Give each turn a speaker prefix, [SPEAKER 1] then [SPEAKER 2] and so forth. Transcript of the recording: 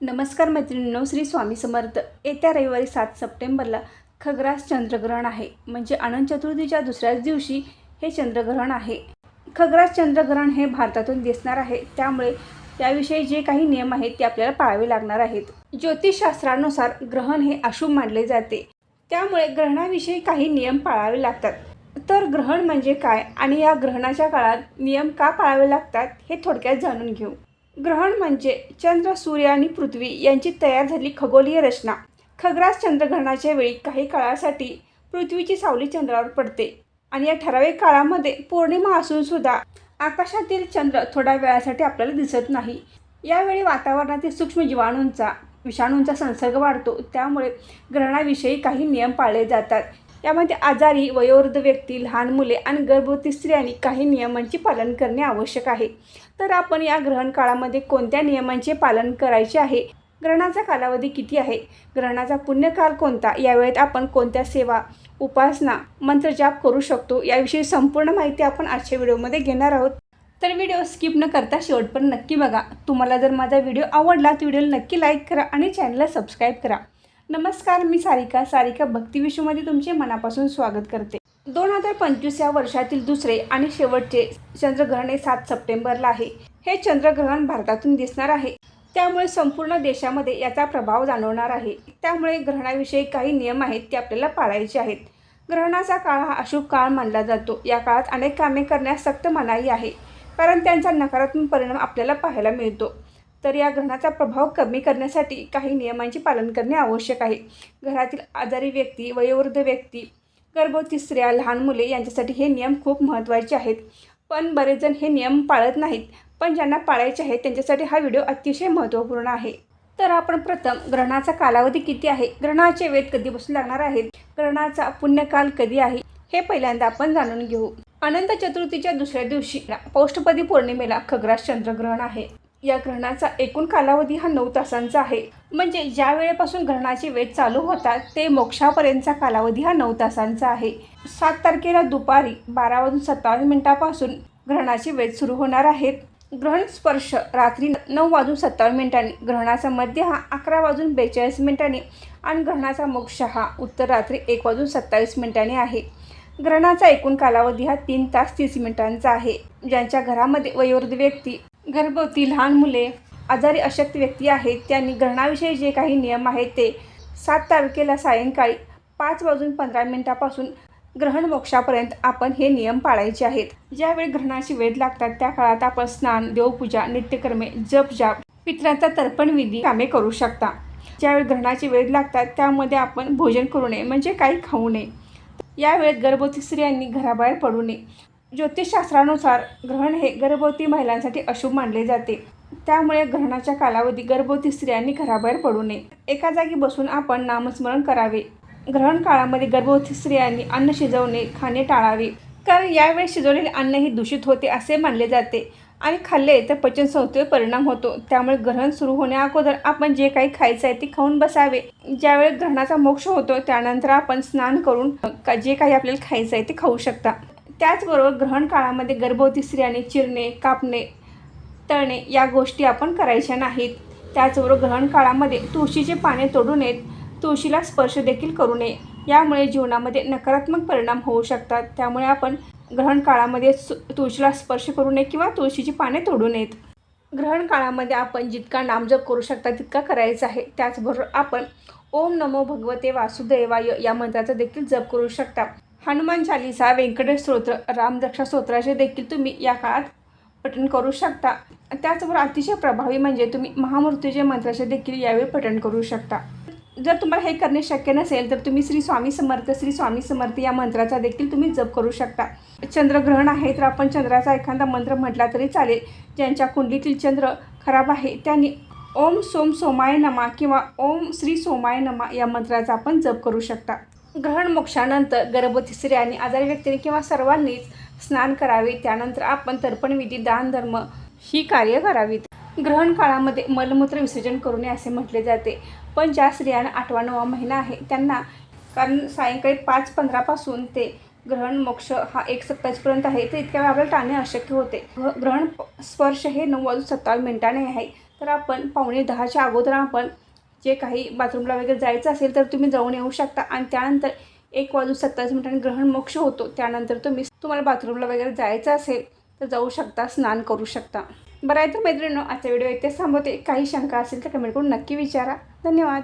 [SPEAKER 1] नमस्कार मैत्रिणींनो श्री स्वामी समर्थ. येत्या रविवारी सात सप्टेंबरला खग्रास चंद्रग्रहण आहे. म्हणजे अनंत चतुर्थीच्या दुसऱ्याच दिवशी हे चंद्रग्रहण आहे. खग्रास चंद्रग्रहण हे भारतातून दिसणार आहे. त्यामुळे त्याविषयी जे काही नियम आहेत ते आपल्याला पाळावे लागणार आहेत. ज्योतिषशास्त्रानुसार ग्रहण हे अशुभ मानले जाते. त्यामुळे ग्रहणाविषयी काही नियम पाळावे लागतात. तर ग्रहण म्हणजे काय? आणि या ग्रहणाच्या काळात नियम का पाळावे लागतात? हे थोडक्यात जाणून घेऊ. ग्रहण म्हणजे चंद्र सूर्य आणि पृथ्वी यांची तयार झाली खगोलीय रचना. खग्रास चंद्रग्रहणाच्या वेळी काही काळासाठी पृथ्वीची सावली चंद्रावर पडते आणि या ठराविक काळामध्ये पौर्णिमा असून सुद्धा आकाशातील चंद्र थोड्या वेळासाठी आपल्याला दिसत नाही. यावेळी वातावरणातील सूक्ष्म जीवाणूंचा विषाणूंचा संसर्ग वाढतो त्यामुळे ग्रहणाविषयी काही नियम पाळले जातात. यामध्ये आजारी वयोवृद्ध व्यक्ती लहान मुले आणि गर्भवती स्त्रियांनी काही नियमांचे पालन करणे आवश्यक आहे. तर आपण या ग्रहण काळामध्ये कोणत्या नियमांचे पालन करायचे आहे? ग्रहणाचा कालावधी किती आहे? ग्रहणाचा पुण्यकाल कोणता? यावेळेत आपण कोणत्या सेवा उपासना मंत्रजाप करू शकतो? याविषयी संपूर्ण माहिती आपण आजच्या व्हिडिओमध्ये घेणार आहोत. तर व्हिडिओ स्किप न करता शेवटपर्यंत नक्की बघा. तुम्हाला जर माझा व्हिडिओ आवडला तर व्हिडिओला नक्की लाईक करा आणि चॅनलला सबस्क्राईब करा. नमस्कार मी सारिका. सारिका भक्तिविश्वमध्ये तुमचे मनापासून स्वागत करते. दोन हजार पंचवीस या वर्षातील दुसरे आणि शेवटचे चंद्रग्रहण हे सात सप्टेंबरला आहे. हे चंद्रग्रहण भारतातून दिसणार आहे. त्यामुळे संपूर्ण देशामध्ये याचा प्रभाव जाणवणार आहे. त्यामुळे ग्रहणाविषयी काही नियम आहेत ते आपल्याला पाळायचे आहेत. ग्रहणाचा काळ हा अशुभ काळ मानला जातो. या काळात अनेक कामे करण्यास सक्त मनाई आहे. कारण त्यांचा नकारात्मक परिणाम आपल्याला पाहायला मिळतो. तर या ग्रहणाचा प्रभाव कमी करण्यासाठी काही नियमांचे पालन करणे आवश्यक आहे. घरातील आजारी व्यक्ती वयोवृद्ध व्यक्ती गर्भवती स्त्रिया लहान मुले यांच्यासाठी हे नियम खूप महत्त्वाचे आहेत. पण बरेच जण हे नियम पाळत नाहीत पण ज्यांना पाळायचे आहेत त्यांच्यासाठी हा व्हिडिओ अतिशय महत्त्वपूर्ण आहे. तर आपण प्रथम ग्रहणाचा कालावधी किती आहे? ग्रहणाचे वेध कधीपासून लागणार आहेत? ग्रहणाचा पुण्यकाल कधी आहे? हे पहिल्यांदा आपण जाणून घेऊ. अनंत चतुर्थीच्या दुसऱ्या दिवशी पौष्टपदी पौर्णिमेला खग्रास चंद्रग्रहण आहे. या ग्रहणाचा एकूण कालावधी हा नऊ तासांचा आहे. म्हणजे ज्या वेळेपासून ग्रहणाचे वेध चालू होतात ते मोक्षापर्यंतचा कालावधी हा नऊ तासांचा आहे. सात तारखेला दुपारी बारा वाजून सत्तावन्न मिनिटापासून ग्रहणाचे वेध सुरू होणार आहेत ग्रहण स्पर्श रात्री नऊ वाजून सत्तावन्न मिनिटांनी ग्रहणाचा मध्य हा अकरा वाजून बेचाळीस मिनिटांनी आणि ग्रहणाचा मोक्ष हा उत्तर रात्री एक वाजून सत्तावीस मिनिटांनी आहे. ग्रहणाचा एकूण कालावधी हा तीन तास तीस मिनिटांचा आहे. ज्यांच्या घरामध्ये वयोवृद्ध व्यक्ती गर्भवती लहान मुले आजारी अशक्त व्यक्ती आहेत त्यांनी ग्रहणाविषयी जे काही नियम आहेत ते सात तारखेला सायंकाळी पाच वाजून पंधरा मिनिटापासून ग्रहण मोक्षापर्यंत आपण हे नियम पाळायचे आहेत. ज्यावेळी ग्रहणाची वेध लागतात त्या काळात आपण स्नान देवपूजा नित्यकर्मे जप जाप पित्रांचा तर्पण विधी कामे करू शकता. ज्यावेळी ग्रहणाची वेध लागतात त्यामध्ये आपण भोजन करू नये म्हणजे काही खाऊ नये. यावेळेत गर्भवती स्त्रियांनी घराबाहेर पडू नये. ज्योतिषशास्त्रानुसार ग्रहण हे गर्भवती महिलांसाठी अशुभ मानले जाते. त्यामुळे ग्रहणाच्या कालावधी गर्भवती स्त्रियांनी घराबाहेर पडू नये. एका जागी बसून आपण नामस्मरण करावे. ग्रहण काळामध्ये गर्भवती स्त्रियांनी अन्न शिजवणे खाणे टाळावे. कारण यावेळी शिजवलेले अन्न हे दूषित होते असे मानले जाते. आणि खाल्ले तर पचनसंस्थेवर परिणाम होतो. त्यामुळे ग्रहण सुरू होण्या अगोदर आपण जे काही खायचं आहे ते खाऊन बसावे. ज्यावेळी ग्रहणाचा मोक्ष होतो त्यानंतर आपण स्नान करून जे काही आपल्याला खायचं आहे ते खाऊ शकता. त्याचबरोबर ग्रहण काळामध्ये गर्भवती स्त्रियांनी चिरणे कापणे तळणे या गोष्टी आपण करायच्या नाहीत. त्याचबरोबर ग्रहण काळामध्ये तुळशीचे पाने तोडू नयेत तुळशीला स्पर्श देखील करू नये. यामुळे जीवनामध्ये नकारात्मक परिणाम होऊ शकतात. त्यामुळे आपण ग्रहण काळामध्ये सु तुळशीला स्पर्श करू नये किंवा तुळशीची पाने तोडू नयेत. ग्रहण काळामध्ये आपण जितका नामजप करू शकता तितका करायचा आहे. त्याचबरोबर आपण ओम नमो भगवते वासुदेवाय या मंत्राचा देखील जप करू शकता. हनुमान चालिसा व्यंकटेश स्तोत्र रामदक्षा स्तोत्राचे देखील तुम्ही या काळात पठण करू शकता. त्याचबरोबर अतिशय प्रभावी म्हणजे तुम्ही महामृत्यूचे मंत्राचे देखील यावेळी पठण करू शकता. जर तुम्हाला हे करणे शक्य नसेल तर तुम्ही श्री स्वामी समर्थ श्री स्वामी समर्थ या मंत्राचा देखील तुम्ही जप करू शकता. चंद्रग्रहण आहे तर आपण चंद्राचा एखादा मंत्र म्हटला तरी चालेल. ज्यांच्या कुंडलीतील चंद्र खराब आहे त्यांनी ओम सोम सोमाय नमा किंवा ओम श्री सोमाय नमा या मंत्राचा आपण जप करू शकता. ग्रहण मोक्षानंतर गर्भवती स्त्रियांनी आजारी व्यक्तीने किंवा सर्वांनीच स्नान करावे. त्यानंतर आपण तर्पणविधी दान धर्म ही कार्य करावीत. ग्रहण काळामध्ये मलमूत्र विसर्जन करू नये असे म्हटले जाते. पण ज्या स्त्रियांना आठवा नवा महिना आहे त्यांना कारण सायंकाळी पाच पंधरापासून ते ग्रहण मोक्ष हा एक सत्तावीसपर्यंत आहे तर इतक्या वेळा आपल्याला टाळणे अशक्य होते. ग्रहण स्पर्श हे नऊ वाजून सत्तावन्न मिनिटाने आहे. तर आपण पावणे दहाच्या अगोदर आपण जे काही बाथरूमला वगैरे जायचं असेल तर तुम्ही जाऊन येऊ शकता. आणि त्यानंतर एक वाजून सत्तावीस मिनिटांनी ग्रहण मोक्ष होतो. त्यानंतर तुम्ही तुम्हाला बाथरूमला वगैरे जायचं असेल तर जाऊ शकता स्नान करू शकता. बरं आहे तर मैत्रिणींनो आजचा व्हिडिओ इथेच थांबवते. काही शंका असेल तर कमेंट करून नक्की विचारा. धन्यवाद.